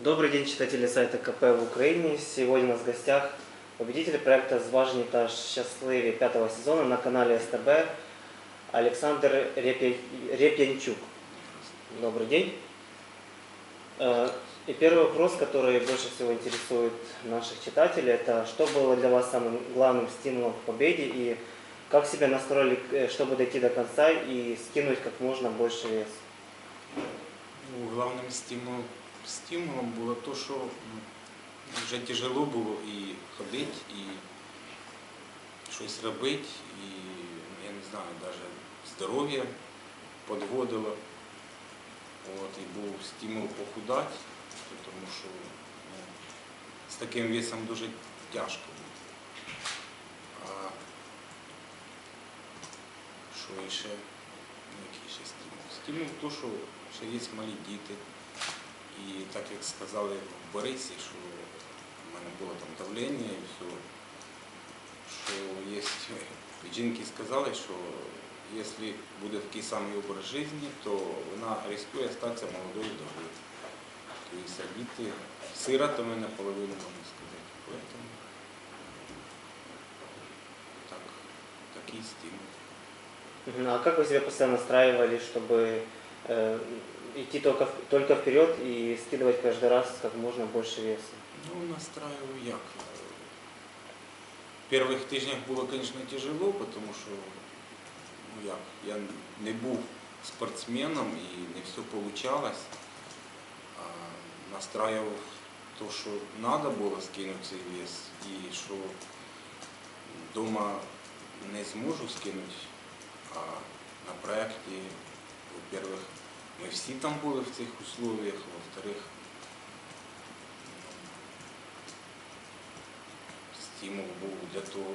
Добрый день, читатели сайта КП в Украине. Сегодня у нас в гостях победитель проекта «Зважені та щасливі» пятого сезона на канале СТБ Александр Репьянчук. Добрый день. Э, И первый вопрос, который больше всего интересует наших читателей, это что было для вас самым главным стимулом к победе и как себя настроили, э, чтобы дойти до конца и скинуть как можно больше вес? Ну, главним стимулом, стимулом було те, що ну, вже тяжело було і ходити, і щось робити, і ну, я не знаю, навіть здоров'я підводило. От, і був стимул похудати, тому що ну, з таким весом дуже тяжко було. А що ще? Ну, який ще стимул? Стимул те, що ще є малі діти. І так як сказали в Борисі, що в мене було там давлення і все, що є, жінки сказали, що якщо буде такий самий образ життя, то вона ризикує статися молодою вдовою. Тобто а діти сиротами наполовину, можна сказати. Поэтому так, такий стимул. Мгм. А как вы себя постоянно настраивали, чтобы э, идти только, в- только вперед и скидывать каждый раз как можно больше веса? Ну, настраюю як. В перших тижнях було, звісно, тяжело, тому що ну, як, я не був спортсменом і не все вийшло. Настраював то, що треба було скинути цей вес, і що вдома не зможу скинути, а на проєкті, во-первых, ми всі там були в цих условиях, во-вторых, стимул був для того,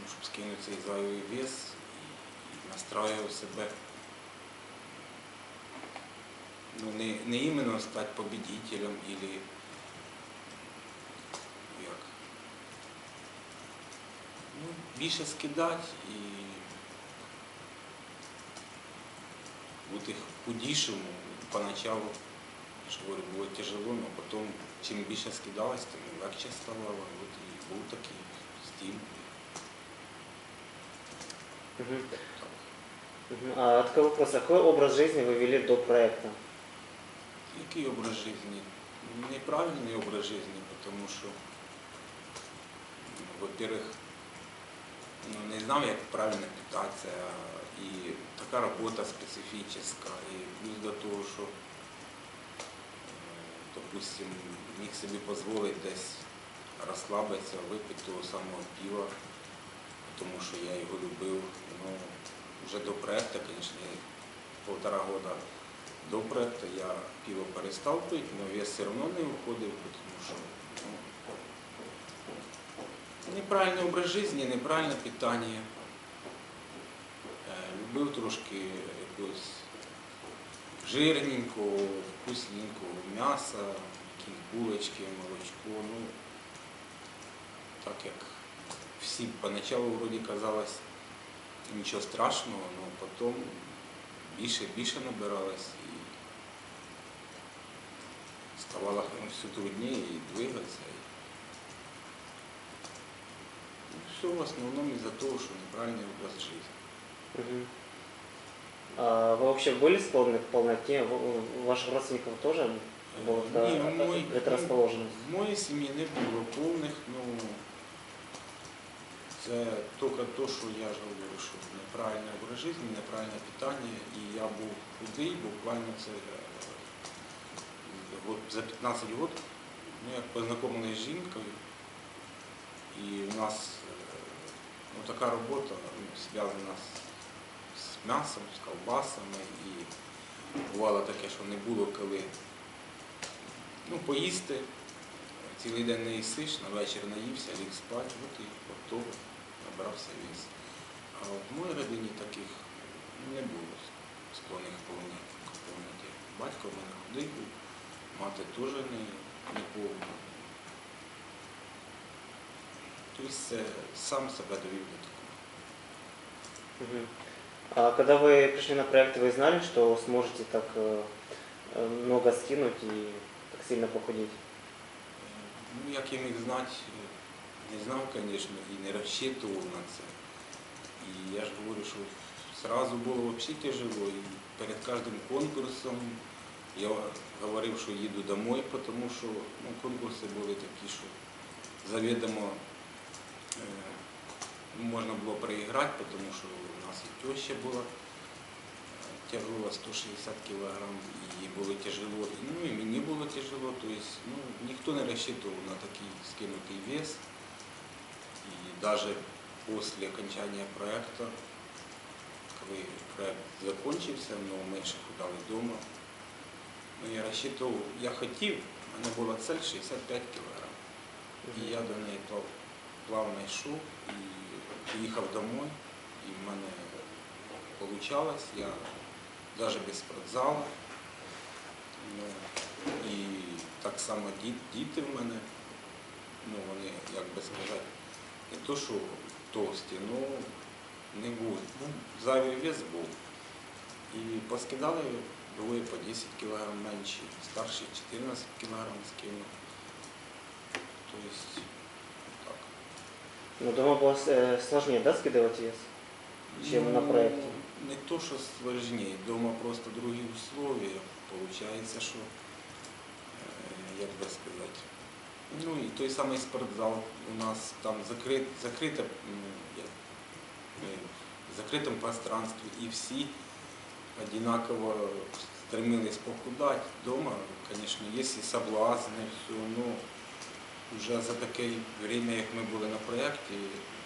ну, щоб скинути цей зайвий вес і, настраював себе. Ну, не, не іменно стати победителем или як. Ну, більше скидати і бути худішим поначалу. Ж говорю, було тяжело, але потім, чим більше скидалось, тим легше ставало. От і був такий стимул. А такой вопрос, какой образ жизни вы вели до проекта? Який образ життя? Неправильний образ життя, тому що, ну, во-первых, не знав, як правильно питатися, і така робота специфічна, і плюс до того, що, е, допустим, міг собі дозволити десь розслабитися, випити того самого пива, тому що я його любив. Ну, вже до проекту, звісно, півтора года до проекту я пиво перестав пити, але вес все одно не виходив, тому що ну, неправильний образ життя, неправильне питання. Е, Любив трошки якогось жирненького, вкусненького м'яса, якісь булочки, молочко. Ну, так як всі поначалу вроді казалось нічого страшного, але потім більше і більше набиралось і ставало ну, все трудніше і двигатися. І... Ну, все в основному із-за того, що неправильний образ життя. Мгм. А вы вообще были склонны к полноте? В- У ваших родственников тоже была Ні, такая в моїй- предрасположенность? В моїй сім'ї не було повних, ну це тільки те, що я ж говорю, що неправильний образ життя, неправильне питання, і я був худий, буквально це е, от за 15 років ну, як познайомилися з жінкою, і у нас е, ну, така робота ну, зв'язана з, з м'ясом, з колбасами, і бувало таке, що не було коли ну, поїсти, цілий день не їсиш, на вечір наївся, ліг спати, от і от того набрався вес. А в моїй родині таких не було склонних к повні- Батько в мене худий мати теж не повна. Тобто це сам себе довів до такого. Мгм. А когда вы пришли на проект, вы знали, что сможете так э, э, много скинуть и так сильно похудеть? Ну, як я міг знати, не знав, звісно, і не розчитував на це. І я ж говорю, що одразу було взагалі тяжело. І перед кожним конкурсом я говорив, що їду домой, тому що ну, конкурси були такі, що завідомо е, можна було проіграти, тому що у нас і теща була. е, 160 кілограм, і їй було тяжело, ну і мені було тяжело, тобто ну, ніхто не розчитував на такий скинутий вес. І навіть після окончания проекту, коли проект закончився, ну, ми ще худали вдома, ну, я розчитував, я хотів, в мене була цель 65 кілограм. І я до неї плав- плавно йшов і приїхав домой, і в мене вийшло, я навіть без спортзалу. Ну, і так само діти в мене, ну вони, як би сказати, не то, що товсті, ну не був. Ну, зайвий вес був. І поскидали двоє по 10 кг менші, старший 14 кг скинув. Тобто. Но дома было э, сложнее, да, скидывать вес? Чем на проекте? Ну, Не то, що сложніше, вдома просто другі условия. Получається, що, е, як би сказати, ну і той самий спортзал у нас там закрит, закрита, м, як, е, в закритому пространстві і всі одинаково стремились похудати. Дома, звісно, є і соблазни, все, ну, вже за таке время, як ми були на проєкті,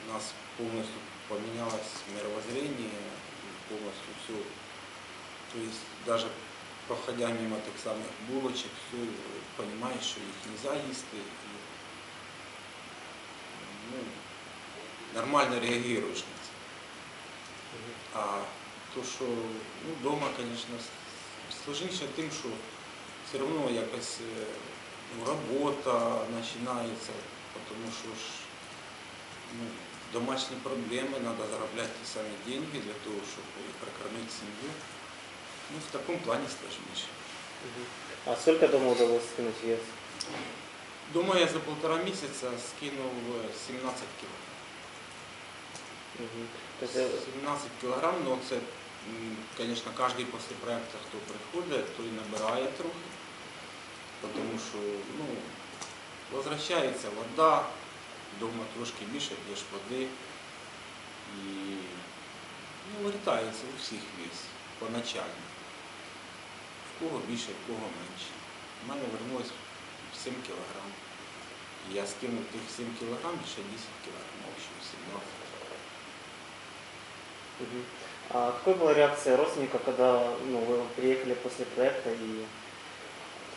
у нас повністю помінялось мировоззрение, повністю все. Тобто навіть проходя мимо тих самих булочок, все, розумієш, що їх не можна їсти. І, ну, нормально реагуєш на це. А то, що ну, вдома, звісно, сложніше тим, що все одно якось е, ну, робота починається, тому що ж ну, домашні проблеми, треба заробляти ті самі деньги для того, щоб прокормити сім'ю. Ну, в такому плані сложніше. Мгм. А сколько дома удалось скинуть вес? Дома я за полтора місяця скинув е, 17 кг. То э, 17 кілограм, ну це, м, звісно, кожен після проєкту, хто приходить, той набирає трохи, тому що ну, возвращається вода, вдома трошки більше п'єш води і ну, вертається у всіх вес поначально. В кого більше, в кого менше. У мене вернулось 7 кілограм. І я скинув тих 7 кілограм ще 10 кілограм, общего 17. мгм. А какой была реакция родственников, когда ну, вы приехали после проекта и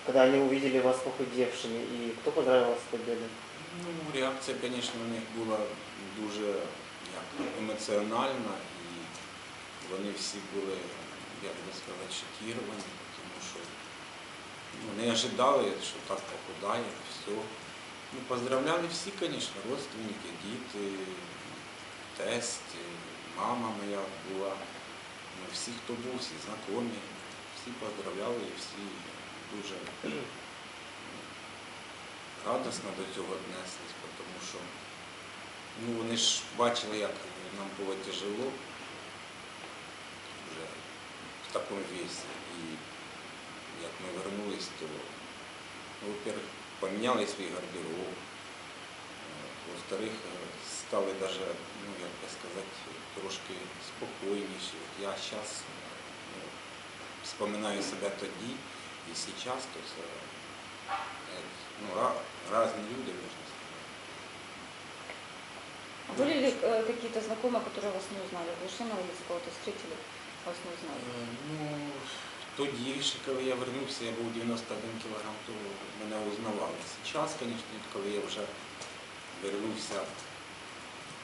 когда они увидели вас похудевшими, и кто поздравил вас? Ну, реакція, звісно, у них була дуже як, емоціональна і вони всі були, як би сказати, шокіровані, тому що ну, не ожидали, що так похудає, все. Ну, поздравляли всі, звісно, родственники, діти, тесть, мама моя була, ну, всі, хто був, всі знайомі, всі поздравляли і всі дуже ну, радісно до цього віднеслись, тому що ну, вони ж бачили, як нам було тяжело вже в такому вісі. І як ми вернулись, то, ну, во-первых, поміняли свій гардероб, Е, во-вторых, е, стали даже, ну, як би сказати, трошки спокійніші. Я зараз ну, вспоминаю себе тоді і зараз, то це е, ну, ra- разные люди, можно сказать. А Были ли э, какие-то знакомые, которые вас не узнали? Вы шли на улице, кого-то встретили, вас не узнали? Е, Ну, тоді, ще коли я вернувся, я був 91 кілограм, то мене узнавали. Зараз, звісно, коли я вже вернувся,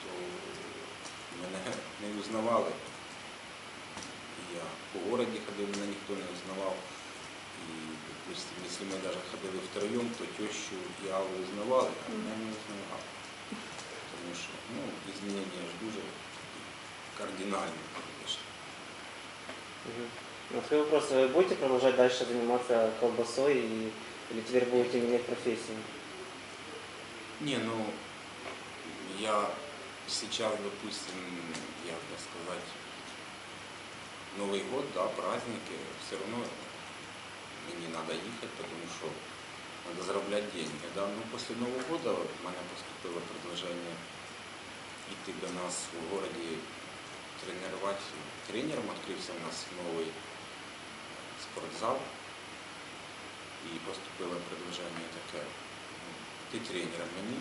то мене не узнавали. І Я по городі ходив, мене ніхто не узнавав. І, допустим, якщо ми навіть ходили втроєм, то тещу і Аллу узнавали, а мене не узнавали. Тому що ну, змінення ж дуже кардинальні, звісно. Мгм. Ну, Свой вопрос, вы будете продолжать дальше заниматься колбасой и, или теперь будете менять профессию? Не, ну, я сейчас, допустим, як бы сказать, Новый год, да, праздники, все равно мне надо ехать, потому что надо заработать деньги. Да? Ну, после Нового года в мене поступило предложение идти до нас в городе тренировать. Тренером открылся у нас новый спортзал. І поступило предложение таке. ну, Ти тренером мені.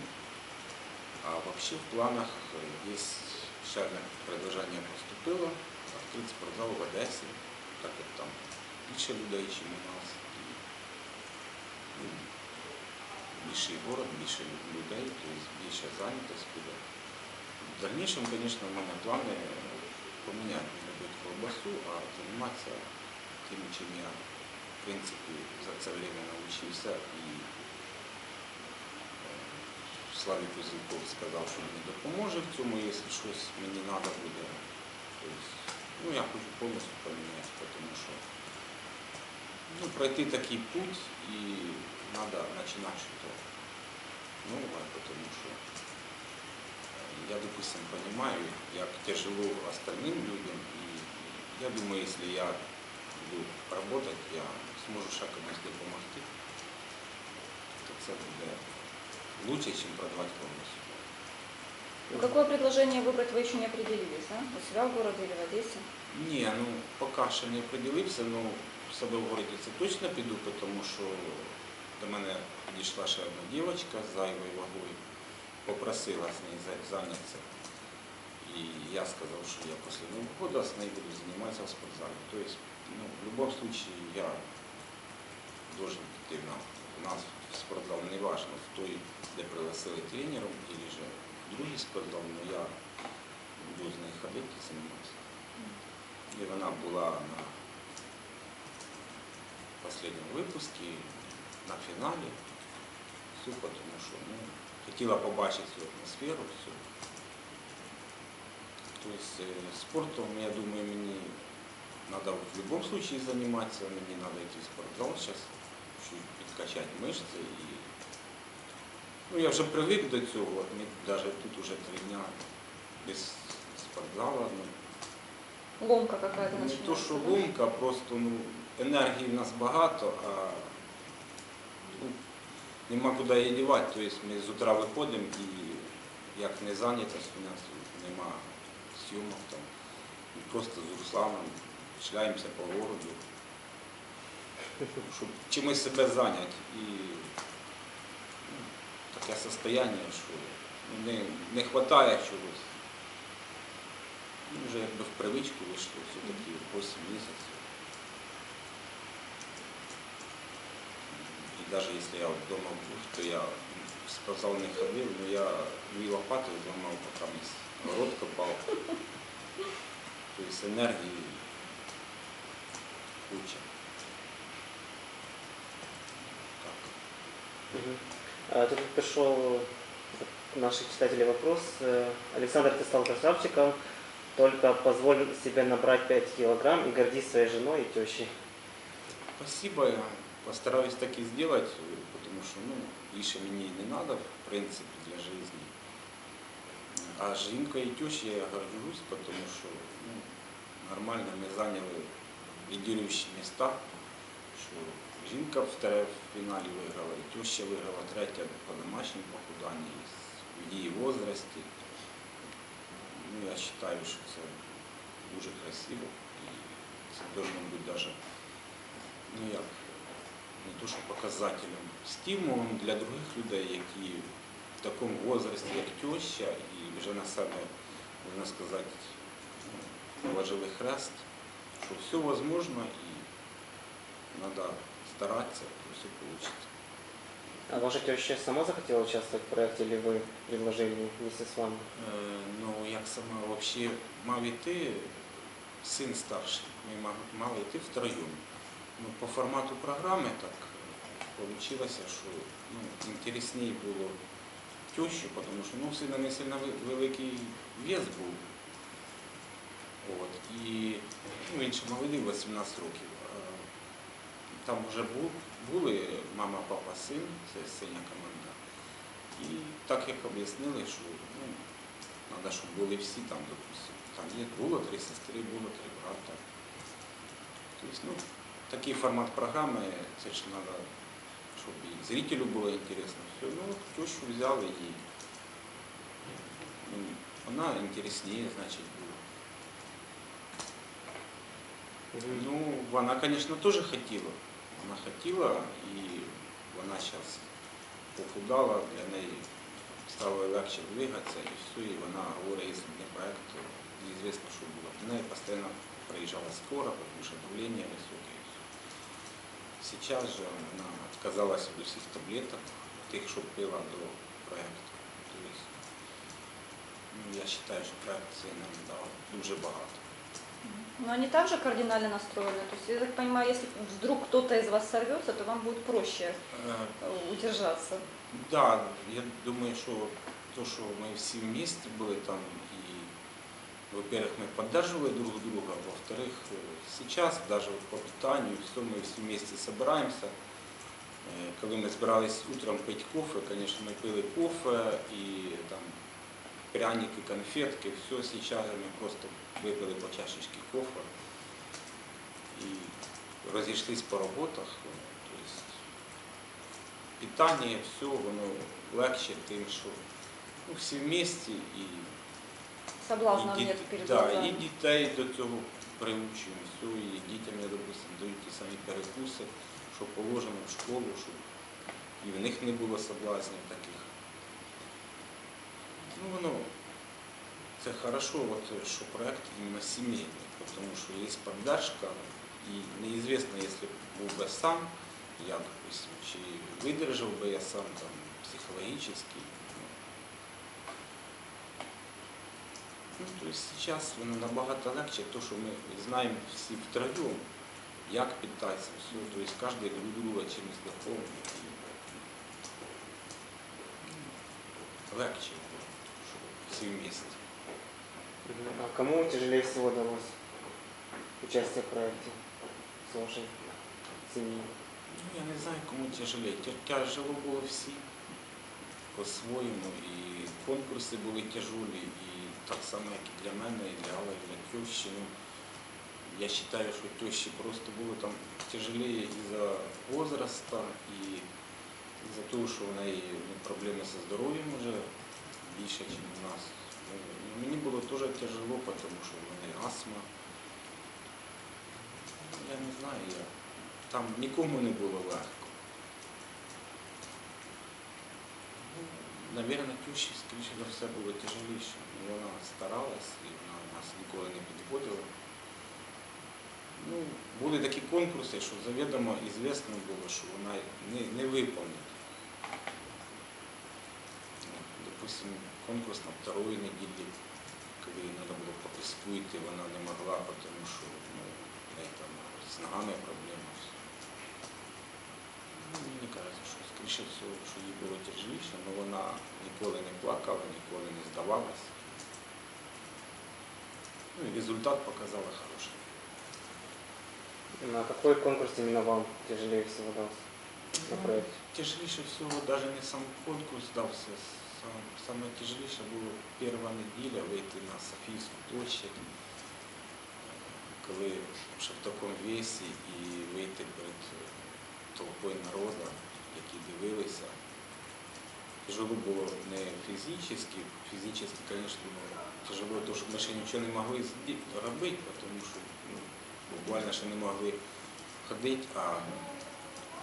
А вообще в планах е, есть ще одне предложение поступило. Открыть спортзал в Одесі, так як там більше людей, ніж у нас. І, ну, більший город, більше людей, тобто більше зайнятість буде. В дальнейшем, конечно, в мене плани поміняти, не робити колбасу, а займатися тим, чим я, в принципі, за це время навчився. І е, Славі Кузенков сказав, що мені допоможе в цьому, якщо щось мені треба буде. Тобто, ну, я хочу повністю поміняти, тому що ну, пройти такий путь і треба починати щось нове, тому що е, я, допустим, понимаю, як тяжело остальным людям, и я думаю, если я буду работать, я зможу ще комусь допомогти, то це буде лучше, ніж продавати повністю. Ну, какое предложение выбрать вы еще не определились, да? У себя в городе или в Одессе? Ні, ну поки ще не приділився, ну в себе в городі це точно піду, тому що до мене підійшла ще одна дівчинка з зайвою вагою, попросила з нею за- зайнятися. І я сказав, що я після Нового года з нею буду займатися в спортзалі. Тобто, ну, в будь-якому випадку я должен піти на у нас в спортзал, не важно, в той, де пригласили тренером, або же другий спортзал, але я буду з нею ходити і займатися. І вона була на останньому випуску, на фіналі. Супер, тому що ну, хотіла побачити цю атмосферу, всю. Тобто е, спортом, я думаю, мені треба в будь-якому випадку займатися, мені треба йти в спортзал зараз, щоб підкачати мишці. І... Ну, я вже привик до цього, от ми навіть тут вже три дня без спортзалу. Ну, Ломка какая-то не начинается. то, що да? ломка, просто ну, енергії в нас багато, а ну, нема куди її дівати. Тобто ми з утра виходимо і як не зайнятість у нас нема зйомок там. Ми просто з Русланом шляємося по городу, щоб чимось себе зайняти. І ну, таке состояние, що не, не вистачає чогось. Ну, вже якби в привичку вийшло, все-таки 8 місяців. І навіть якщо я вдома був, то я в спортзал не ходив, але я дві лопати зламав, поки місь город копав. Тобто енергії куча. Так. Мгм. А, Тут пришел от наших читателей вопрос. Э, Александр, ты стал красавчиком, только позволь себе набрать 5 килограмм и гордись своей женой и тещей. Спасибо, я постараюсь так и сделать, потому что, ну, більше мені не надо, в принципе, для жизни. А жінкою і тещей я горжусь, потому что, ну, нормально ми зайняли лідируючі міста, що жінка в тере- в фіналі виграла, і теща виграла третя по домашньому похуданні в її возрасті. Ну, я вважаю, що це дуже красиво і це должно бути даже ну як, не то що показателем, стимулом для других людей, які в такому возрасті, як теща, і вже на себе, можна сказати, ну, хрест, що все возможно і треба старатися, то все вийде. А ваша теща сама захотела участвовать в проекте, или вы предложили вместе с вами? Е, Ну, як саме взагалі мав іти син старший, ми ма- мали йти втроєм. Ну, по формату програми так вийшло, що ну, інтересніше було тещу, тому що ну, сина не сильно великий вес був. От. І ну, інші молоді 18 років. Там вже бу- були мама, папа, син, це синя команда. І так як об'яснили, що ну, треба, щоб були всі там, допустимо. Там є, було три сестри, було три брата. Тобто, ну, такий формат програми, це ж треба, щоб і зрителю було інтересно. Все. Ну, от тещу взяли і ну, вона інтересніше, значить, була. Ну, вона, звісно, теж хотіла. Вона хотіла і вона зараз похудала, для неї стало легше двигатися і все, і вона говорить, якщо б не проект, то неізвісно, що було. До неї постійно приїжджала скоро, тому що давлення високе і все. Сейчас же вона відказалася від усіх таблеток, тих, що пила до проекту. Тобто, ну, я вважаю, що проект цей нам дав дуже багато. Но они также кардинально настроены. То есть, я так понимаю, если вдруг кто-то из вас сорвется, то вам будет проще Е, э, удержаться. Да, я думаю, что то, что мы все вместе были там, и, во-первых, мы поддерживали друг друга, во-вторых, э, сейчас даже вот по питанию, все мы все вместе собираемся. Э, Коли ми збирались утром пить кофе, конечно, ми пили кофе і там пряники, конфетки, все сейчас ми просто випили по чашечці кофе і розійшлись по роботах. Тобто питання, все, воно легше тим, що ну, всі в місті і, Соблазнов і, нет перед да, і дітей до цього приучуємо, все, і дітям, я допустим, дають ті самі перекуси, що положено в школу, щоб і в них не було соблазнів таких. Ну, воно, це хорошо, от, що проект іменно сімейний, тому що є поддержка, і неізвісно, якщо був би сам, я, допустим, чи видержав би я сам там психологически. То есть сейчас воно набагато легче, то, що ми знаємо всі втроєм, як питатися, все, то есть кожен друг друга чимось доповнює. Легче, що всі вместе. А кому тяжелее всего далось участие в проекте с вашей семьей? Ну, я не знаю, кому тяжелее. Тяжело було всі по-своєму. І конкурси були тяжелі, і так само, як і для мене, і для Алли, і для тещі. Ну, я вважаю, що тещі просто було там тяжелее із-за возраста і із-за того, що в неї ну, проблеми зі здоров'ям вже більше, ніж у нас. Ну, мені було теж тяжело, тому що в мене астма. Я не знаю, я там нікому не було легко. Навірно, тющі, скоріше за все, було тяжеліше. Вона старалась і вона нас ніколи не підводила. Ну, були такі конкурси, що завідомо і звісно було, що вона не, не виповнить. Ну, Допустим, конкурс на второї неділі, коли їй треба було по йти, вона не могла, тому що ну, в неї там з ногами проблема. Ну, мені кажеться, що скоріше всього, що їй було тяжеліше, але вона ніколи не плакала, ніколи не здавалась. Ну і результат показала хороший. На какой конкурс именно вам тяжелее всего дался на Ну, проекте? Тяжеліше всього навіть не сам конкурс дався. Сам, саме тяжеліше було перша неділя вийти на Софійську площадь, коли ще в такому весі і вийти перед толпою народу, які дивилися. Тяжело було не фізично, фізично, звісно, тяжело, тому що ми ще нічого не могли робити, тому що ну, буквально ще не могли ходити, а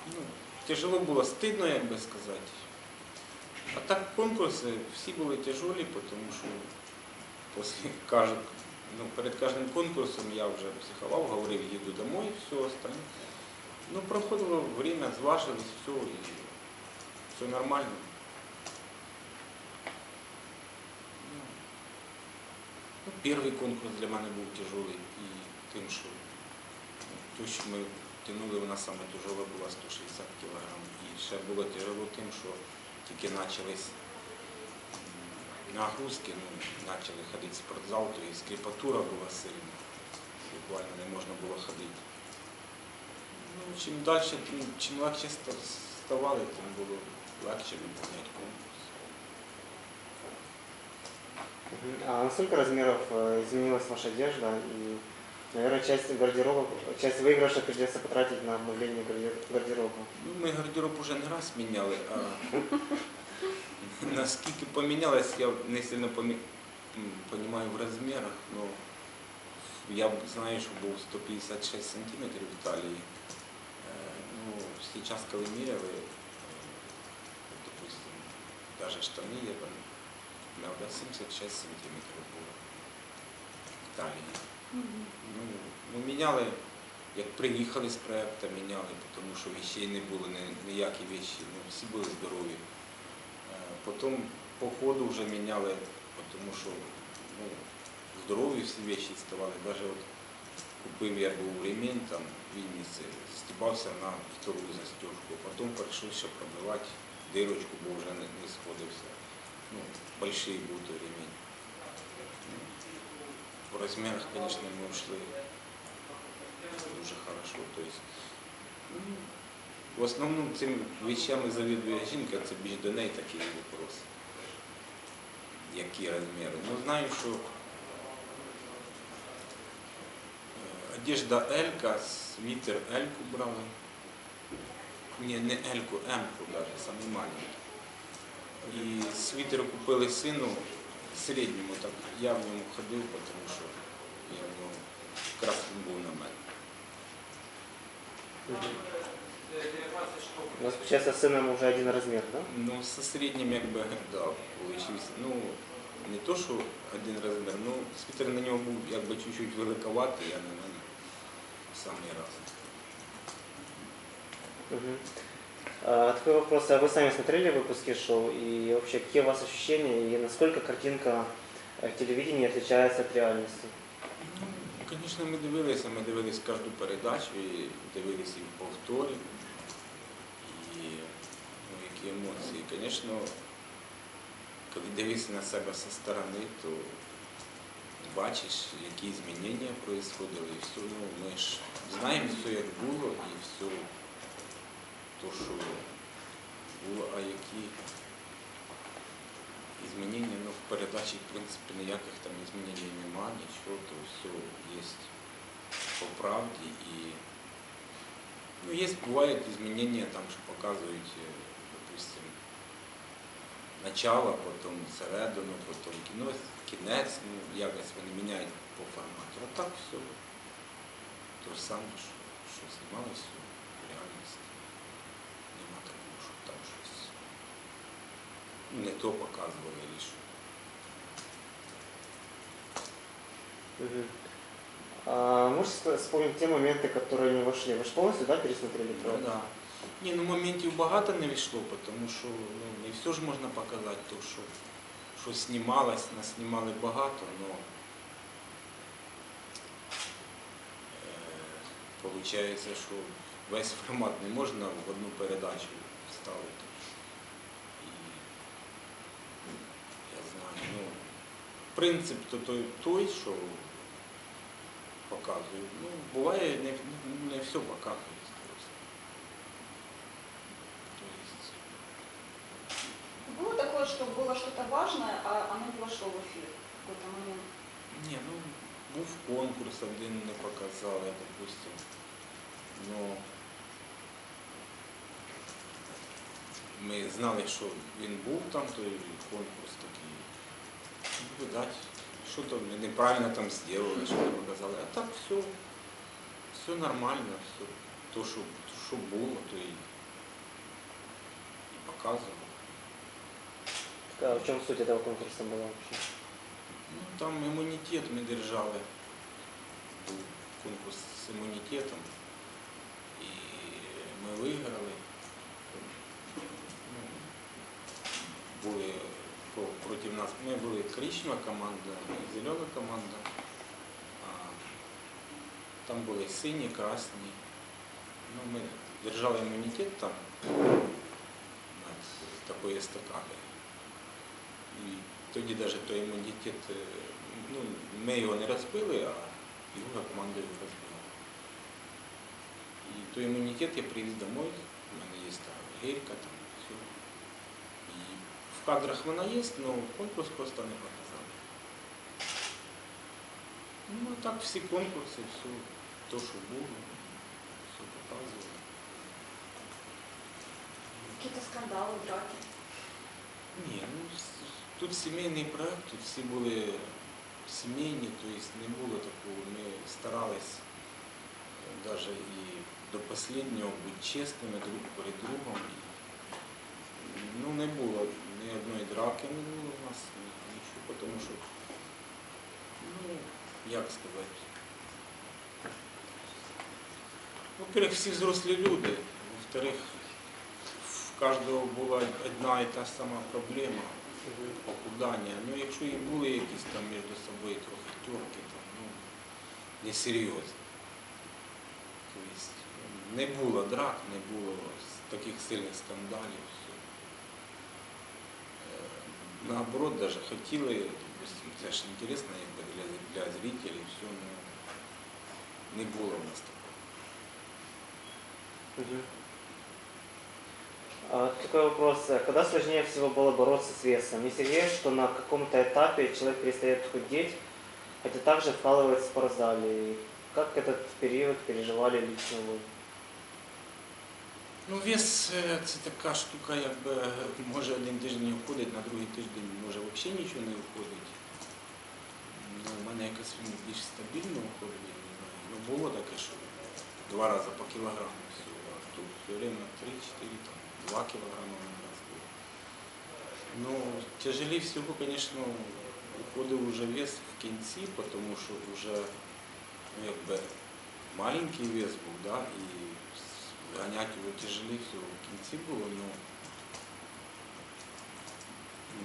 ну, тяжело було, стидно, як би сказати. А так конкурси всі були тяжелі, тому що після кожного, ну, перед кожним конкурсом я вже психував, говорив, їду домой, все остальне. Ну, проходило время, зважились, все, і все нормально. Ну, ну, перший конкурс для мене був тяжелий і тим, що то, що ми тянули, вона саме тяжела була 160 кг. І ще було тяжело тим, що тільки почались нагрузки, ну, почали ходити в спортзал, то і скріпатура була сильна. Буквально не можна було ходити. Ну, чим далі, чим легше ставали, тим було легше виконувати конкурс. А насколько размеров э, изменилась ваша одежда? И, наверное, часть гардероба, часть выигрыша придется потратить на обновление гарде- гардероба. Ну, ми гардероб уже не раз міняли, а наскільки помінялось, я не сильно розумію в розмірах, але я б знаю, що був 156 сантиметрів в талії. Е, Ну, зараз, коли міряли, е, допустим, навіть штани я там правда, 76 сантиметрів було в талії. Ну, ну, міняли, як приїхали з проекту, міняли, тому що вещей не було, ніякі вещі, ну, всі були здорові. Е, Потім по ходу вже міняли, тому що ну, здорові всі вещі ставали. Навіть от купив я був ремінь там Вінниці, стібався на втору застежку, потім прийшов ще пробивати дирочку, бо вже не, не сходився. Ну, той ремінь. Ну, В розмірах, звісно, ми ушли дуже хорошо. То есть, ну, в основному цими вещами завідує жінка, це більш до неї такий вопрос. Які розміри? Ну, знаю, що е, одежда Елька, світер Ельку брали. Ні, не Ельку, Емку навіть, саме маленький. І світер купили сину середньому, так я в ньому ходив, тому що я в ньому якраз був на мене. У нас, получается, с сыном уже один размер, да? Ну, со середнім якби да, получився. Ну, не то, що один розмір, ну, світер на нього був якби чуть-чуть великоватий, а на мене в самий раз. Мгм. А, такой вопрос. А вы сами смотрели выпуски шоу? И вообще, какие у вас ощущения? И насколько картинка э, телевидения отличается от реальности? Ну, звісно, ми дивилися, ми дивилися кожну передачу, і дивилися і в повторі. І ну, які емоції. Звісно, коли дивишся на себе зі сторони, то бачиш, які змінення происходили. І все, ну, ми ж знаємо все, як було, і все, то, що було, а які змінення, ну, в передачі, в принципі, ніяких там змінень нема, нічого, то все є по правді. І, ну, є, бувають змінення, там, що показують, е, допустим, начало, потім середину, потім кіно, кінець, ну, якось вони міняють по формату. А так все. То ж саме, що, що знімалося в реальності Нема такого, щоб там щось не то показували і що. Мгм. А, можете ска- вспомнить те моменты, которые не вошли? Вы же полностью, да, пересмотрели Ну, проект? да. Ні, ну моментів багато не війшло, тому що ну, не все ж можна показати, то що, що знімалось, нас знімали багато, але виходить, що весь формат не можна в одну передачу вставити. І я знаю, ну, принцип то той, той що показують. Ну, буває, не, не все показується просто. То есть, Было такое, что было что-то важное, а оно не вошло в эфир в какой-то момент? Ні, ну був конкурс, один не показали, допустим. Ну, ми знали, що він був там, той конкурс такий. Видать, що там ми неправильно там зробили, що не показали. А так все, все нормально, все. То, що, що було, то і, і показували. А в чем суть этого конкурса была вообще? Ну, там імунітет ми держали. Був конкурс з імунітетом. І ми виграли. були про- проти нас. Ми були коричнева команда і зелена команда. А там були сині, красні. Ну, ми держали імунітет там над такою естакадою. І тоді навіть той імунітет, е, ну, ми його не розбили, а друга команда його розбила. І той імунітет я привіз домой, у мене є там гірка, там все. І кадрах вона є, але конкурс просто не показали. Ну, а так всі конкурси, все, то, що було, все показували. Какие-то скандалы, драки. Ні, ну тут сімейний проект, тут всі були сімейні, тобто не було такого. Ми старались навіть і до останнього бути чесними друг перед другом. Ну, не було ні одної драки, не було у нас нічого, тому що, ну, як сказати. Во-первых, всі взрослі люди, во-вторых, в кожного була одна і та сама проблема похудання. Ну, якщо і були якісь там між собою трохи терки, там, ну, несерйозні. Тобто не було драк, не було таких сильних скандалів. Наоборот, даже хотіли, допустим, це ж інтересно для, для зрителей, все, ну, не було в нас такого. А, Такой вопрос. А Когда сложнее всего было бороться с весом? Не секрет, что на каком-то этапе человек перестает худеть, хотя также вкалывает в спортзале. Как этот период переживали лично вы? Ну, вес е, це така штука, якби може один тиждень не входить, на другий тиждень може взагалі нічого не входить. Ну, у мене якось він більш стабільно знаю. Ну, було таке, що два рази по кілограму всього, а тут все время 3-4, там, 2 кілограми на раз було. Ну, тяжелее всього, звісно, уходив вже вес в кінці, тому що вже ну, якби маленький вес був, да, і ганять його тяжелее всього в кінці було, ну,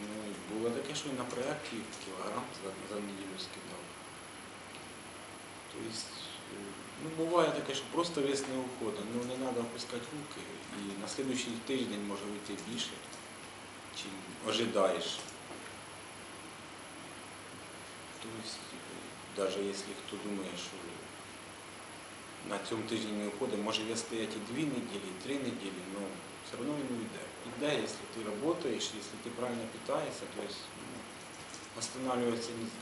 ну було таке, що і на проєкті кілограм за, за неділю скидав. Тобто, е, ну, буває таке, що просто вес не уходить, ну не треба опускати руки, і на наступний тиждень може вийти більше, чим ожидаєш. Тобто, навіть якщо хто думає, що на цьому тижні не виходить, може я стояти і дві неділі, і три неділі, але все одно він уйде. Іде, якщо ти працюєш, якщо ти правильно питаєшся, то есть, ну, останавливаться нельзя.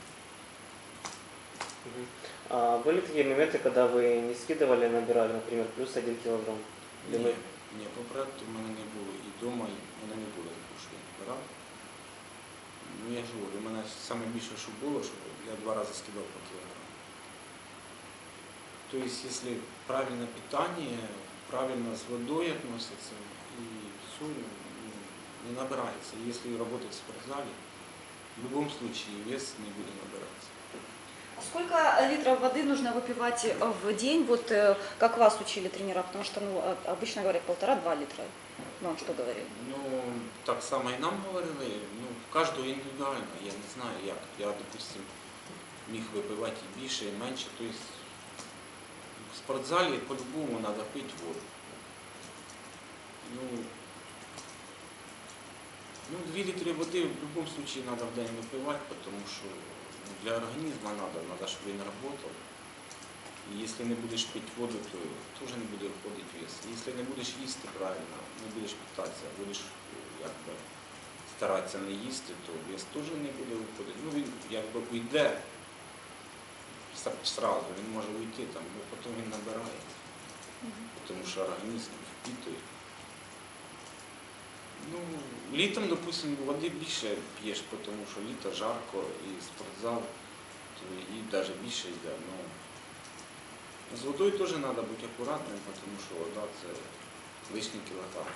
Мгм. А были такие моменты, когда вы не скидывали, а набирали, например, плюс один килограмм? Или Ні, вы- ні, по проекту в мене не було і вдома, і в мене не було такого, що я набирав. Ну я ж говорю, у мене саме більше, що було, що я два рази скидав по кілограму. Тобто, якщо правильне питання, правильно з водою відноситься, і все, ну, не набирається. Якщо працювати в спортзалі, в будь-якому випадку вес не буде набиратися. А Сколько литров воды нужно выпивать э, в день, вот э, как вас учили тренера? Потому что ну, а- обычно говорят полтора-два литра. Ну, он что говорил? Ну, так само і нам говорили, ну, в кожного індивідуально, я не знаю як. Я, допустим, міг випивати і більше, і менше. Тобто в спортзалі по-любому треба пити воду. Ну, ну, 2 літри води в будь-якому випадку треба в день випивати, тому що ну, для організму треба, треба, щоб він працював. І якщо не будеш пити воду, то теж не буде входити вес. Якщо не будеш їсти правильно, не будеш питатися, будеш е, якби, старатися не їсти, то вес теж не буде виходити. Ну він якби уйде сразу, він може уйти, там, бо потім він набирає, тому що організм впитує. Ну, літом, допустимо, води більше п'єш, тому що літо жарко і спортзал, і навіть більше йде. Ну, з водою теж треба бути акуратним, тому що вода це лишній кілограм.